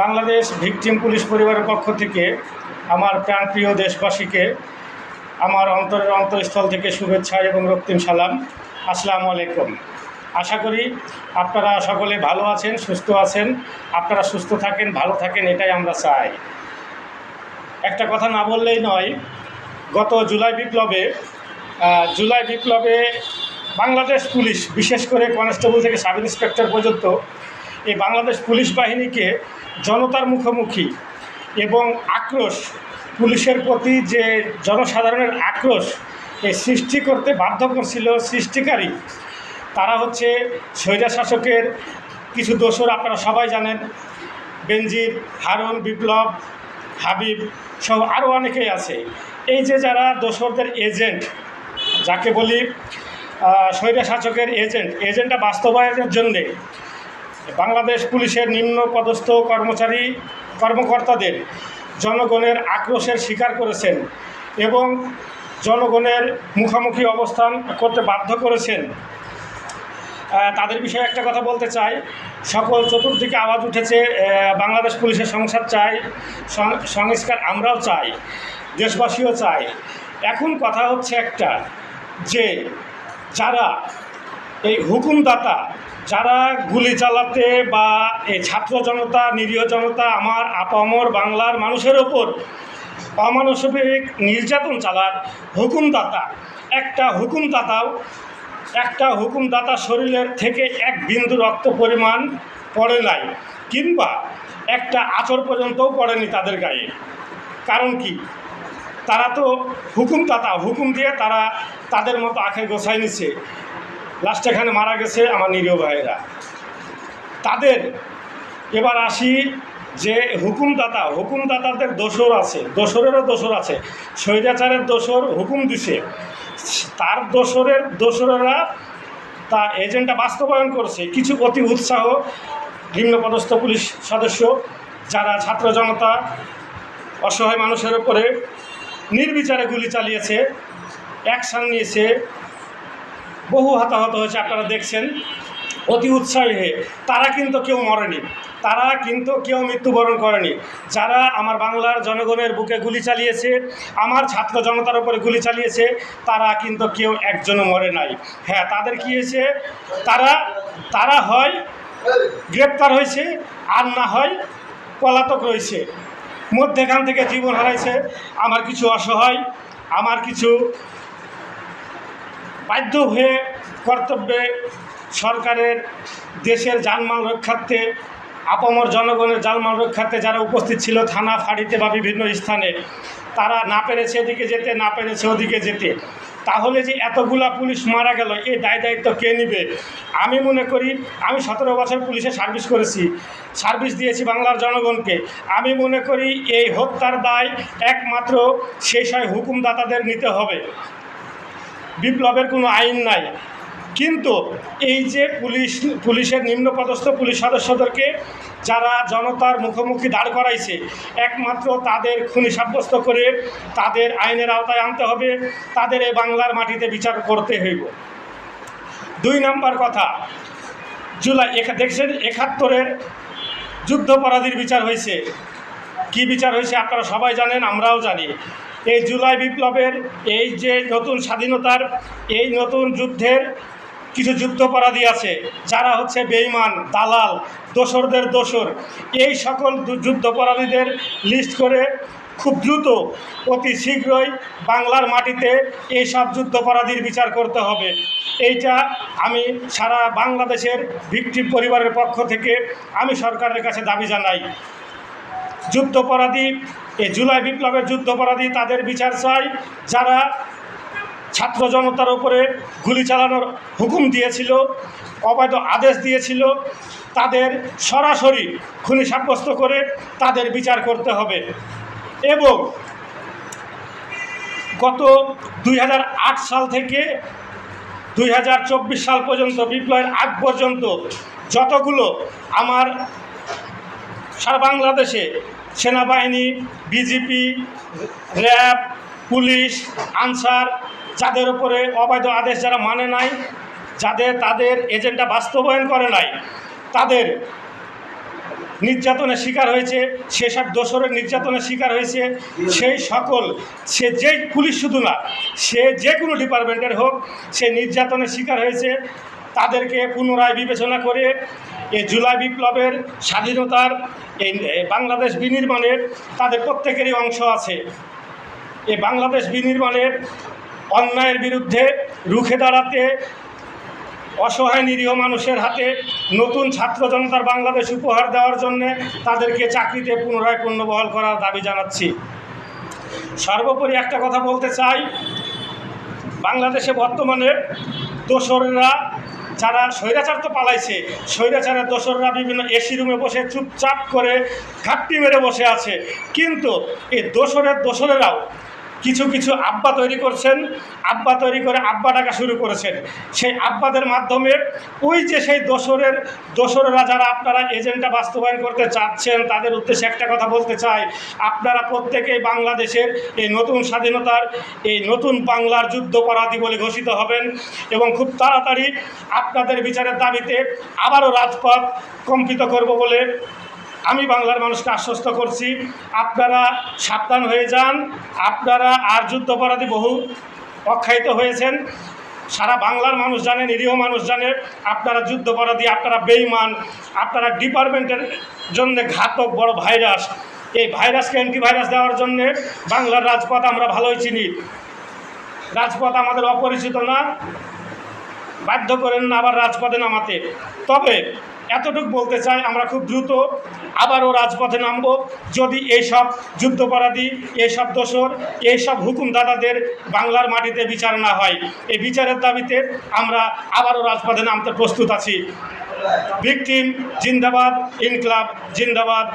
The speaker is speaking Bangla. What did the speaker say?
বাংলাদেশ ভিকটিম পুলিশ পরিবারের পক্ষ থেকে আমার প্রাণপ্রিয় দেশবাসীকে আমার অন্তরের অন্তরস্থল থেকে শুভেচ্ছা এবং রক্তিম সালাম। আসসালামু আলাইকুম। আশা করি আপনারা সকলে ভালো আছেন, সুস্থ আছেন। আপনারা সুস্থ থাকেন, ভালো থাকেন, এটাই আমরা চাই। একটা কথা না বললেই নয়, গত জুলাই বিপ্লবে জুলাই বিপ্লবে বাংলাদেশ পুলিশ, বিশেষ করে কনস্টেবল থেকে সাব ইন্সপেক্টর পর্যন্ত এই বাংলাদেশ পুলিশ বাহিনীকে জনতার মুখোমুখি এবং আক্রোশ, পুলিশের প্রতি যে জনসাধারণের আক্রোশ এই সৃষ্টি করতে বাধ্য করছিল সৃষ্টিকারী, তারা হচ্ছে স্বৈরা শাসকের কিছু দোষর আপনারা সবাই জানেন, বেনজির, হারুন, বিপ্লব, হাবিব সহ আরও অনেকেই আছে। এই যে যারা দোসরদের এজেন্ট, যাকে বলি স্বৈরা শাসকের এজেন্ট, এজেন্টটা বাস্তবায়নের জন্যে বাংলাদেশ পুলিশের নিম্ন পদস্থ কর্মচারী কর্মকর্তাদের জনগণের আক্রোশের শিকার করেছেন এবং জনগণের মুখোমুখি অবস্থান করতে বাধ্য করেছেন। তাদের বিষয়ে একটা কথা বলতে চাই। সকল চতুর্দিকে আওয়াজ উঠেছে বাংলাদেশ পুলিশের সংসার চাই সংস্কার আমরাও চাই, দেশবাসীও চাই। এখন কথা হচ্ছে একটা, যে যারা এই হুকুমদাতা যারা গুলি চালাতে বা এই ছাত্র জনতা, নিরীহ জনতা, আমার আপামর বাংলার মানুষের ওপর অমানসিক নির্যাতন চালার হুকুমদাতা, একটা হুকুমদাতাও, একটা হুকুমদাতা শরীরের থেকে এক বিন্দু রক্ত পরিমাণ পড়ে নাই কিংবা একটা আচর পর্যন্তও পড়েনি তাদের গায়ে। কারণ কি? তারা তো হুকুমদাতা, হুকুম দিয়ে তারা তাদের মতো আখের গোছায় নিচ্ছে লাস্টে এখানে মারা গেছে আমার নিরীহ ভাইয়েরা। তাদের এবার আসি যে হুকুমদাতা, হুকুমদাতাদের দোসর আছে দোসরেরও দোসর আছে, স্বৈরাচারের দোসর হুকুম দিছে। তার দোসরের দোসরেরা তা এজেন্টটা বাস্তবায়ন করছে। কিছু অতি উৎসাহ নিম্নপদস্থ পুলিশ সদস্য, যারা ছাত্র জনতা, অসহায় মানুষের উপরে নির্বিচারে গুলি চালিয়েছে, অ্যাকশান নিয়েছে বহু হতাহত হয়েছে, আপনারা দেখছেন। অতি উৎসাহী হয়ে। তারা কিন্তু কেউ মরেনি। তারা কিন্তু কেউ মৃত্যুবরণ করেনি। যারা আমার বাংলার জনগণের বুকে গুলি চালিয়েছে, আমার ছাত্র জনতার উপরে গুলি চালিয়েছে, তারা কিন্তু কেউ একজনও মরে নাই। হ্যাঁ তাদের কী হয়েছে? তারা তারা হয় গ্রেপ্তার হয়েছে, আর না হয় পলাতক রয়েছে। মধ্যেখান থেকে জীবন হারাইছে। আমার কিছু অসহায়, আমার কিছু বাধ্য হয়ে কর্তব্যে সরকারের দেশের জানমাল রক্ষার্থে, আপামর জনগণের জানমাল রক্ষার্থে যারা উপস্থিত ছিল থানা, ফাঁড়িতে বা বিভিন্ন স্থানে, তারা না পেরেছে এদিকে যেতে, না পেরেছে ওদিকে যেতে। তাহলে যে এতগুলা পুলিশ মারা গেল এই দায় দায়িত্ব কে নিবে? আমি মনে করি, আমি সতেরো বছর পুলিশে সার্ভিস করেছি, সার্ভিস দিয়েছি বাংলার জনগণকে। আমি মনে করি, এই হত্যার দায় একমাত্র সেই সব হুকুমদাতাদের নিতে হবে। বিপ্লবের কোনো আইন নাই। কিন্তু এই যে পুলিশ, পুলিশের নিম্নপদস্থ পুলিশ সদস্যদেরকে যারা জনতার মুখোমুখি দাঁড় করাইছে, একমাত্র তাদের খুনি সাব্যস্ত করে তাদের আইনের আওতায় আনতে হবে। তাদের এই বাংলার মাটিতে বিচার করতে হইব। দুই নাম্বার কথা, জুলাই দেখছেন, একাত্তরের যুদ্ধপরাধীর বিচার হয়েছে কি বিচার হয়েছে আপনারা সবাই জানেন, আমরাও জানি। এই জুলাই বিপ্লবের এই যে নতুন স্বাধীনতার, এই নতুন যুদ্ধের কিছু যুদ্ধপরাধী আছে, যারা হচ্ছে বেইমান দালাল, দোসরদের দোসর, এই সকল যুদ্ধপরাধীদের লিস্ট করে খুব দ্রুত, অতি শীঘ্রই বাংলার মাটিতে এই সব যুদ্ধপরাধীর বিচার করতে হবে। এইটা আমি সারা বাংলাদেশের ভিক্টিম পরিবারের পক্ষ থেকে আমি সরকারের কাছে দাবি জানাই। যুদ্ধপরাধী, এই জুলাই বিপ্লবের যুদ্ধপরাধী তাদের বিচার চাই, যারা ছাত্র জনতার উপরে গুলি চালানোর হুকুম দিয়েছিল, অবৈধ আদেশ দিয়েছিল, তাদের সরাসরি খুনি সাব্যস্ত করে তাদের বিচার করতে হবে। এবং গত দুই হাজার আট সাল থেকে দুই হাজার চব্বিশ সাল পর্যন্ত, বিপ্লবের আগ পর্যন্ত যতগুলো আমার সারা বাংলাদেশে সেনাবাহিনী, বিজিপি, র্যাব, পুলিশ, আনসার, যাদের উপরে অবৈধ আদেশ যারা মানে নাই, যাদের, তাদের এজেন্ডা বাস্তবায়ন করে নাই, তাদের নির্যাতনের শিকার হয়েছে, সেসব দোসরের নির্যাতনের শিকার হয়েছে, সেই সকল, সে যেই পুলিশ শুধু না, সে যে কোনো ডিপার্টমেন্টের হোক, সে নির্যাতনের শিকার হয়েছে, তাদেরকে পুনরায় বিবেচনা করে এই জুলাই বিপ্লবের স্বাধীনতার এই বাংলাদেশ বিনির্মাণের তাদের প্রত্যেকেরই অংশ আছে। এই বাংলাদেশ বিনির্মাণের অন্যায়ের বিরুদ্ধে রুখে দাঁড়াতে, অসহায় নিরীহ মানুষের হাতে নতুন ছাত্র জনতার বাংলাদেশ উপহার দেওয়ার জন্য তাদেরকে চাকরিতে পুনরায় পুনর্বহাল করার দাবি জানাচ্ছি। সর্বোপরি একটা কথা বলতে চাই, বাংলাদেশে বর্তমানে দোসররা যারা স্বৈরাচার তো পালাইছে, স্বৈরাচারের দোসররা বিভিন্ন এসি রুমে বসে চুপচাপ করে ঘাটতি মেরে বসে আছে। কিন্তু এই দোসরের দোসরেরাও কিছু কিছু আব্বা তৈরি করছেন, আব্বা তৈরি করে আব্বা ডাকা শুরু করেছেন। সেই আব্বাদের মাধ্যমে ওই যে সেই দোসরের, দোসরেরা যারা আপনারা এজেন্ডা বাস্তবায়ন করতে চাচ্ছেন, তাদের উদ্দেশ্যে একটা কথা বলতে চাই। আপনারা প্রত্যেকেই বাংলাদেশের এই নতুন স্বাধীনতার, এই নতুন বাংলার যুদ্ধপরাধী বলে ঘোষিত হবেন এবং খুব তাড়াতাড়ি আপনাদের বিচারের দাবিতে আবারও রাজপথ কম্পিত করব বলে আমি বাংলার মানুষকে আশ্বস্ত করছি, আপনারা সাবধান হয়ে যান, আপনারা আর যুদ্ধপরাধী বহু অখ্যায়িত হয়েছেন। সারা বাংলার মানুষ জানে, নিরীহ মানুষ জানে, আপনারা যুদ্ধপরাধী, আপনারা বেইমান আপনারা ডিপার্টমেন্টের জন্য ঘাতক, বড় ভাইরাস। এই ভাইরাসকে অ্যান্টিভাইরাস দেওয়ার জন্য বাংলার রাজপথ আমরা ভালোই চিনি। রাজপথ আমাদের অপরিচিত না। বাধ্য করেন না আবার রাজপথে নামাতে। তবে এতটুকু বলতে চাই, আমরা খুব দ্রুত আবারও রাজপথে নামব। যদি এইসব যুদ্ধপরাধী এইসব দোষর এইসব হুকুমদাতাদের বাংলার মাটিতে বিচার না হয়, এই বিচারের দাবিতে আমরা আবারও রাজপথে নামতে প্রস্তুত আছি। ভিকটিম জিন্দাবাদ ইনকলাব জিন্দাবাদ।